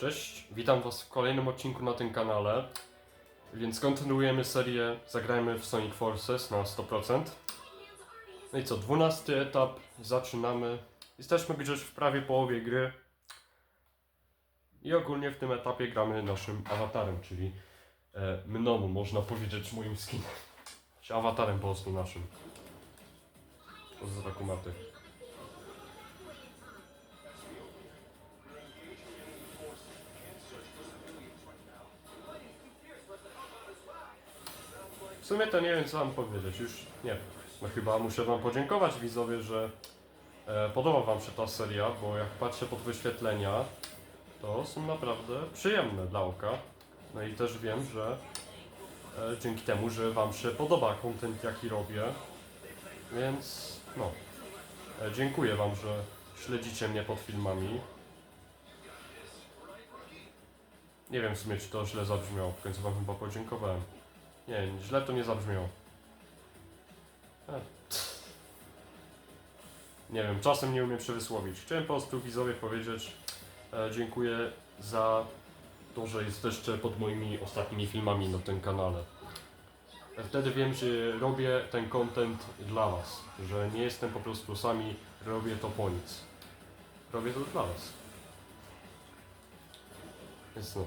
Cześć, witam Was w kolejnym odcinku na tym kanale. Więc kontynuujemy serię Zagrajmy w Sonic Forces na 100%. No i co, 12 etap, zaczynamy. Jesteśmy gdzieś w prawie połowie gry. I ogólnie w tym etapie gramy naszym awatarem, czyli e, mną, można powiedzieć, moim skinem. Czy awatarem po prostu naszym. Pozdra kumaty. Sumie to nie wiem co mam powiedzieć, już nie wiem. No chyba muszę wam podziękować widzowie, że e, podoba wam się ta seria, bo jak patrzę pod wyświetlenia, to są naprawdę przyjemne dla oka. No i też wiem, że e, dzięki temu, że wam się podoba content jaki robię, więc no, e, dziękuję wam, że śledzicie mnie pod filmami. Nie wiem w sumie, czy to źle zabrzmiało, w końcu wam chyba podziękowałem. Nie, źle to nie zabrzmiało. Nie wiem, czasem nie umiem przewysłowić. Chciałem po prostu widzowie powiedzieć e, dziękuję za to, że jesteście pod moimi ostatnimi filmami na tym kanale. E, Wtedy wiem, że robię ten content dla was, że nie jestem po prostu sami, robię to po nic. Robię to dla was. Więc no.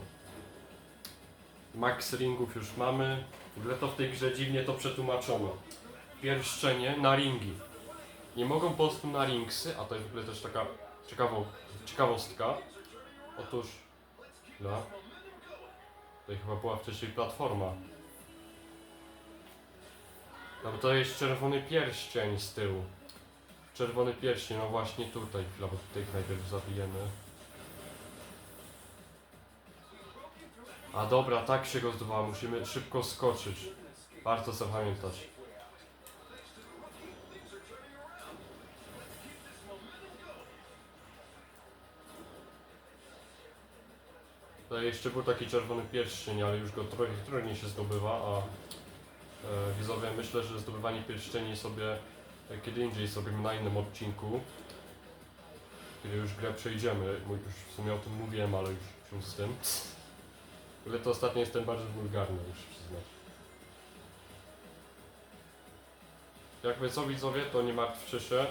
Max ringów już mamy. W ogóle to w tej grze dziwnie to przetłumaczono. Pierszczenie na ringi. Nie mogą po prostu na ringsy, a to jest w ogóle też taka ciekawo, ciekawostka. Otóż, no, tutaj chyba była wcześniej platforma. No bo to jest czerwony pierścień z tyłu. Czerwony pierścień, no właśnie tutaj, bo tutaj najpierw zabijemy. A dobra, tak się go zdobywa, musimy szybko skoczyć. Warto zapamiętać. Tutaj jeszcze był taki czerwony pierścień, ale już go trochę trudniej się zdobywa, a e, widzowie myślę, że zdobywanie pierścieni sobie e, kiedy indziej sobie na innym odcinku. Kiedy już grę przejdziemy, już w sumie o tym mówiłem, ale już się z tym. Ogóle to ostatnio jestem bardzo wulgarny, muszę przyznać. Jakby co widzowie, to nie martwcie się,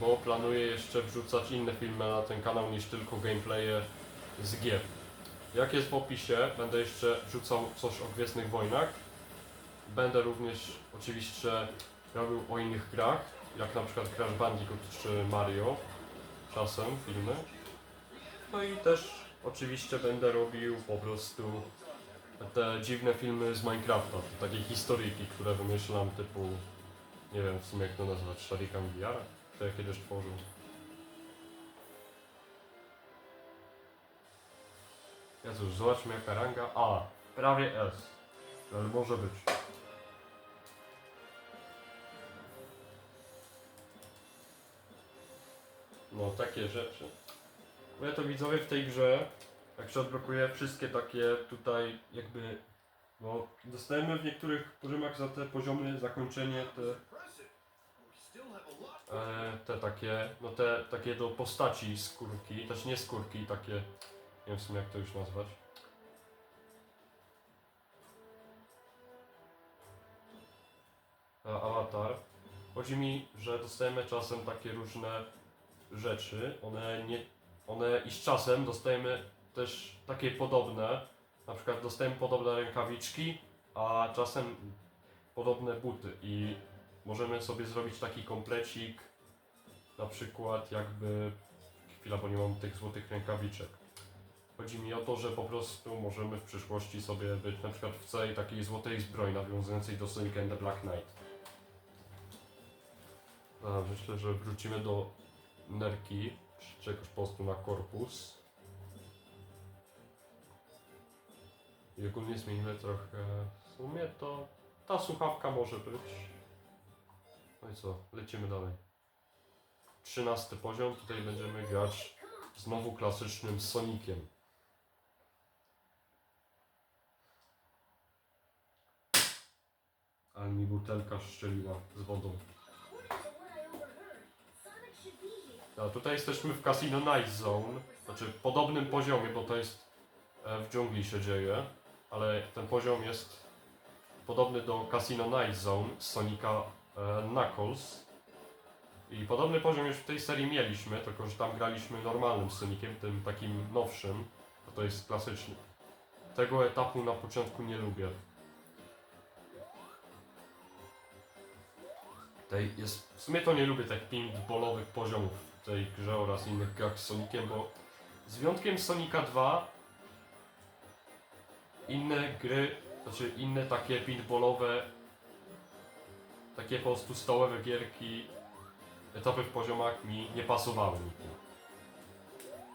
bo planuję jeszcze wrzucać inne filmy na ten kanał niż tylko gameplaye z gier. Jak jest w opisie, będę jeszcze wrzucał coś o Gwiezdnych Wojnach. Będę również oczywiście robił o innych grach, jak na przykład Crash Bandicoot czy Mario. Czasem filmy. No i też oczywiście będę robił po prostu te dziwne filmy z Minecrafta, takie historyjki, które wymyślam typu, nie wiem w sumie jak to nazwać, Sharikan VR, to ja kiedyś tworzył. Ja cóż, zobaczmy jaka ranga. A, prawie S. Ale może być. No, takie rzeczy. Ja to widzowie w tej grze, jak się odblokuje wszystkie takie tutaj jakby, no dostajemy w niektórych poziomach za te poziomy zakończenie te, e, te takie, no te takie do postaci skórki, też nie skórki, takie, nie wiem w sumie jak to już nazwać. A, Avatar. Chodzi mi, że dostajemy czasem takie różne rzeczy, one nie, one i z czasem dostajemy też takie podobne, na przykład dostajemy podobne rękawiczki, a czasem podobne buty i możemy sobie zrobić taki komplecik, na przykład jakby, chwila, bo nie mam tych złotych rękawiczek. Chodzi mi o to, że po prostu możemy w przyszłości sobie być na przykład w całej takiej złotej zbroi nawiązującej do Sonic and the Black Knight. A, myślę, że wrócimy do nerki, czegoś po prostu na korpus. I ogólnie zmienimy trochę. W sumie to ta słuchawka może być. No i co, lecimy dalej. 13 poziom, tutaj będziemy grać znowu klasycznym Soniciem. Ale mi butelka szczeliła z wodą. A tutaj jesteśmy w Casino Night Zone, znaczy w podobnym poziomie, bo to jest e, w dżungli się dzieje, ale ten poziom jest podobny do Casino Night Zone z Sonika e, Knuckles. I podobny poziom już w tej serii mieliśmy, tylko że tam graliśmy normalnym Sonikiem, tym takim nowszym, a to jest klasyczny. Tego etapu na początku nie lubię. Tej jest, w sumie to nie lubię tych pinballowych poziomów w tej grze oraz innych grach z Sonikiem, bo z wyjątkiem Sonika 2 inne gry, znaczy inne takie pinballowe, takie po prostu stołowe gierki, etapy w poziomach mi nie pasowały nigdy.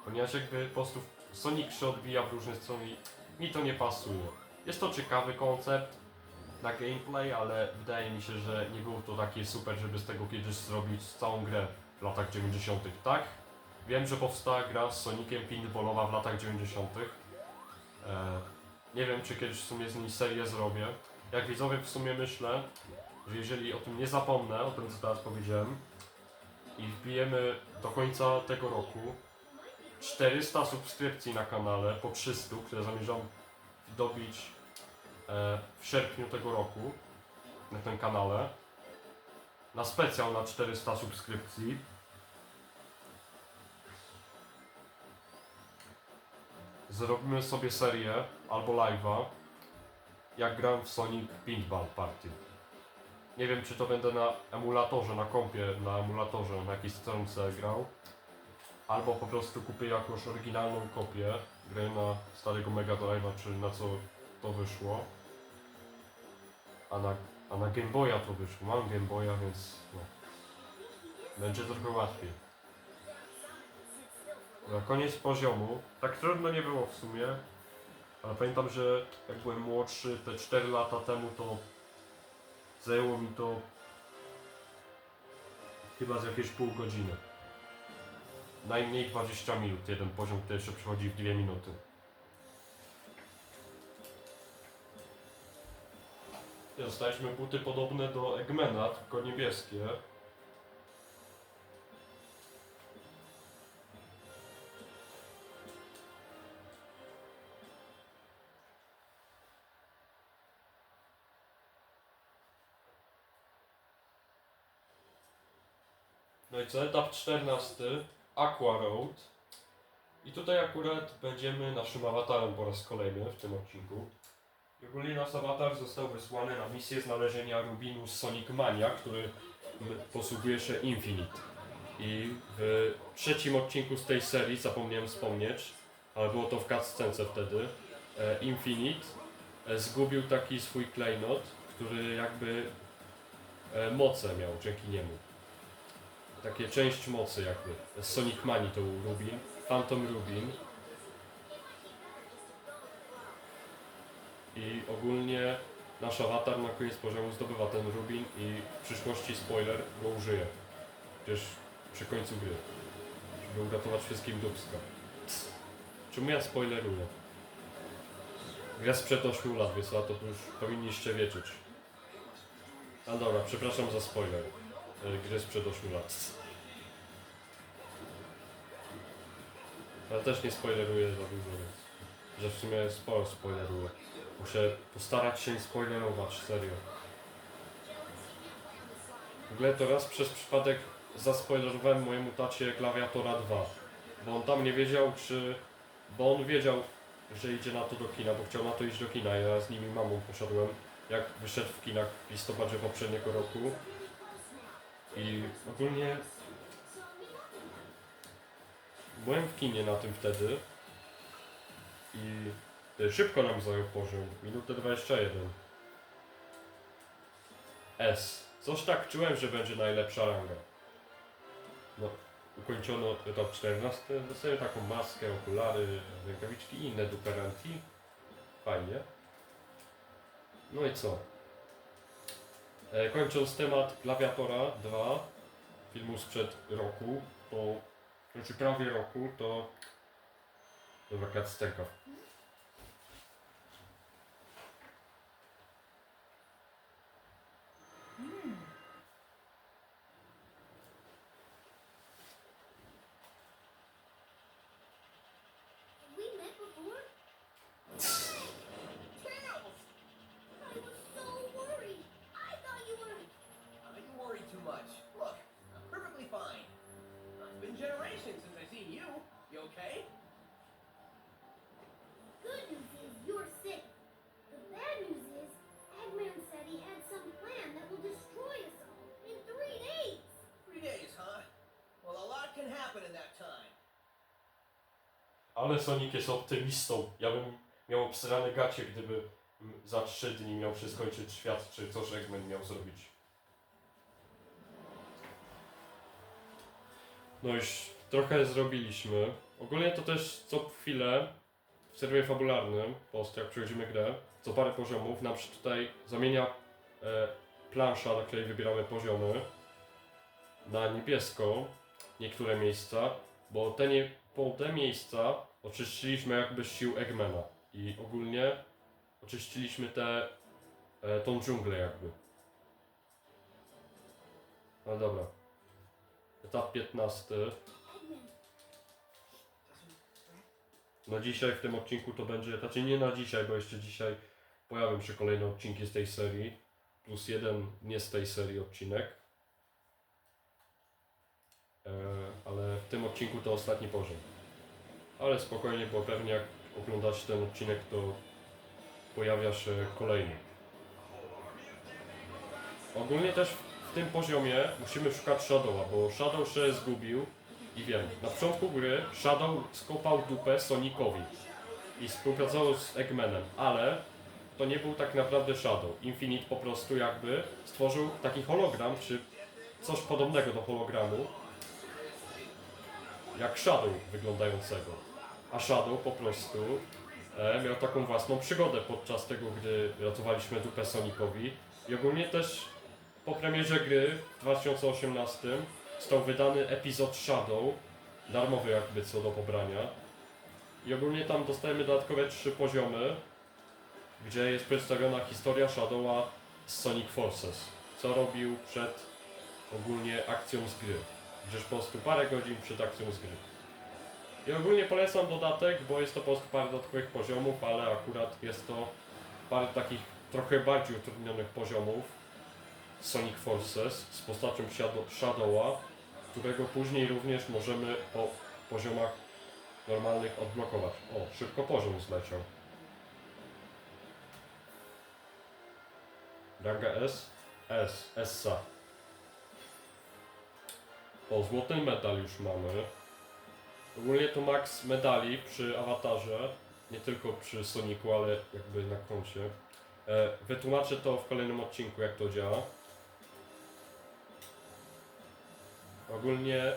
Ponieważ jakby po prostu Sonic się odbija w różne strony i mi to nie pasuje. Jest to ciekawy koncept na gameplay, ale wydaje mi się, że nie było to takie super, żeby z tego kiedyś zrobić całą grę w latach 90. Tak? Wiem, że powstała gra z Soniciem pinballowa w latach 90. E, nie wiem, czy kiedyś w sumie z niej serię zrobię. Jak widzowie w sumie myślę, że jeżeli o tym nie zapomnę, o tym co teraz powiedziałem, i wbijemy do końca tego roku 400 subskrypcji na kanale, po 300, które zamierzam dobić e, w sierpniu tego roku na tym kanale, na specjal na 400 subskrypcji, zrobimy sobie serię albo live'a, jak gram w Sonic Pinball Party. Nie wiem, czy to będę na emulatorze, na kompie, na emulatorze, na jakiejś stronce grał. Albo po prostu kupię jakąś oryginalną kopię gry na starego Mega Drive'a, czy na co to wyszło. A na, a na Game Boya to wyszło. Mam Game Boya, więc no. Będzie trochę łatwiej. Na koniec poziomu. Tak trudno nie było w sumie. Ale pamiętam, że jak byłem młodszy, te 4 lata temu, to Zajęło mi to chyba z jakieś pół godziny. Najmniej 20 minut, jeden poziom, który jeszcze przychodzi w 2 minuty. Dostaliśmy buty podobne do Eggmana, tylko niebieskie. No i co, etap 14, Aqua Road. I tutaj akurat będziemy naszym awatarem po raz kolejny w tym odcinku. I Ogólnie nasz awatar został wysłany na misję znalezienia Rubinu Sonic Mania, który posługuje się Infinite. I w trzecim odcinku z tej serii, zapomniałem wspomnieć, ale było to w cutscence wtedy, e, Infinite e, zgubił taki swój klejnot, który jakby e, moce miał dzięki niemu takie część mocy jakby. Z Sonic Mani to był Rubin, Phantom Rubin. I ogólnie nasz awatar na koniec poziomu zdobywa ten Rubin i w przyszłości, spoiler, go użyje. Przecież przy końcu gry. Żeby uratować wszystkim dubska. Czemu ja spoileruję? Gra sprzed 8 lat, więc to już powinniście wiedzieć. A dobra, przepraszam za spoiler e, gry sprzed 8 lat. Ale też nie spoileruję za dużo, więc że w sumie sporo spoileruję. Muszę postarać się nie spoilerować, serio. W ogóle to raz przez przypadek zaspoilerowałem mojemu tacie Klawiatora 2, bo on tam nie wiedział, czy... Bo on wiedział, że idzie na to do kina, bo chciał na to iść do kina. Ja z nimi mamą poszedłem, jak wyszedł w kinach w listopadzie poprzedniego roku. I ogólnie byłem w kinie na tym wtedy i y, szybko nam zajął poziom, minutę 21. S. Coś tak czułem, że będzie najlepsza ranga. No, ukończono etap 14, dostałem taką maskę, okulary, rękawiczki i inne duperanti. Fajnie. No i co? E, kończąc temat Klawiatora 2, filmu sprzed roku, to znaczy prawie roku, to dobra cutscenka. Ale Sonic jest optymistą. Ja bym miał obsrane gacie, gdyby mm, za trzy dni miał się skończyć świat, czy coś Eggman miał zrobić. No już trochę zrobiliśmy. Ogólnie to też co chwilę w serwie fabularnym, po jak przechodzimy grę, co parę poziomów nam się tutaj zamienia e, plansza, na której wybieramy poziomy na niebiesko niektóre miejsca, bo te, nie, po te miejsca oczyściliśmy jakby sił Eggmana i ogólnie oczyściliśmy te, e, tą dżunglę jakby. No dobra. Etap 15. Eggman, Na dzisiaj w tym odcinku to będzie, znaczy nie na dzisiaj, bo jeszcze dzisiaj pojawią się kolejne odcinki z tej serii. Plus jeden nie z tej serii odcinek. E, ale w tym odcinku to ostatni poziom. Ale spokojnie, bo pewnie jak oglądacie ten odcinek, to pojawia się kolejny. Ogólnie też w tym poziomie musimy szukać Shadowa, bo Shadow się zgubił i wiem, na początku gry Shadow skopał dupę Sonicowi i współpracował z Eggmanem, ale to nie był tak naprawdę Shadow. Infinite po prostu jakby stworzył taki hologram, czy coś podobnego do hologramu, jak Shadow wyglądającego. A Shadow po prostu e, miał taką własną przygodę podczas tego, gdy ratowaliśmy dupę Sonicowi. I ogólnie też po premierze gry w 2018 został wydany epizod Shadow, darmowy jakby co do pobrania. I ogólnie tam dostajemy dodatkowe trzy poziomy, gdzie jest przedstawiona historia Shadowa z Sonic Forces. Co robił przed ogólnie akcją z gry. Gdzieś po prostu parę godzin przed akcją z gry. I ogólnie polecam dodatek, bo jest to po prostu parę dodatkowych poziomów, ale akurat jest to parę takich trochę bardziej utrudnionych poziomów Sonic Forces z postacią Shadow- Shadowa, którego później również możemy po poziomach normalnych odblokować. O, szybko poziom zleciał. Ranga S? S, Essa. O, złoty medal już mamy. Ogólnie to max medali przy awatarze, nie tylko przy Sonicu, ale jakby na koncie. E, wytłumaczę to w kolejnym odcinku, jak to działa. Ogólnie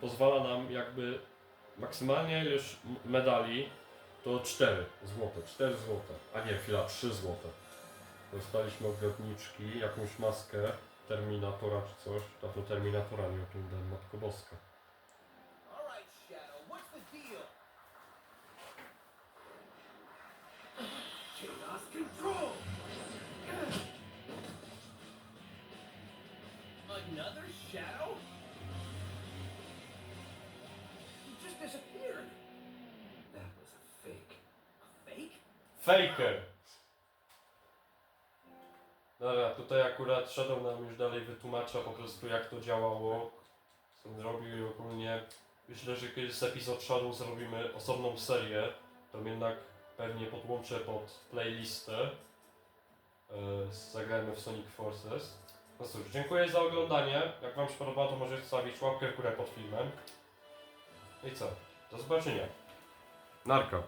pozwala nam jakby maksymalnie m- medali to 4 złote, 4 złote, a nie chwila, 3 złote. Dostaliśmy ogrodniczki, jakąś maskę Terminatora czy coś. Dawno Terminatora nie oglądałem, Matko Boska. Chaos control! Another shadow? He just disappeared. That was a fake. A fake? Faker! Dobra, tutaj akurat Shadow nam już dalej wytłumacza po prostu jak to działało, co on zrobił i ogólnie myślę, że kiedyś z epizod Shadow zrobimy osobną serię, to jednak pewnie podłączę pod playlistę. Yy, zagrajmy w Sonic Forces. No cóż, dziękuję za oglądanie. Jak Wam się podoba, to możecie zostawić łapkę w górę pod filmem. No i co? Do zobaczenia. Narka.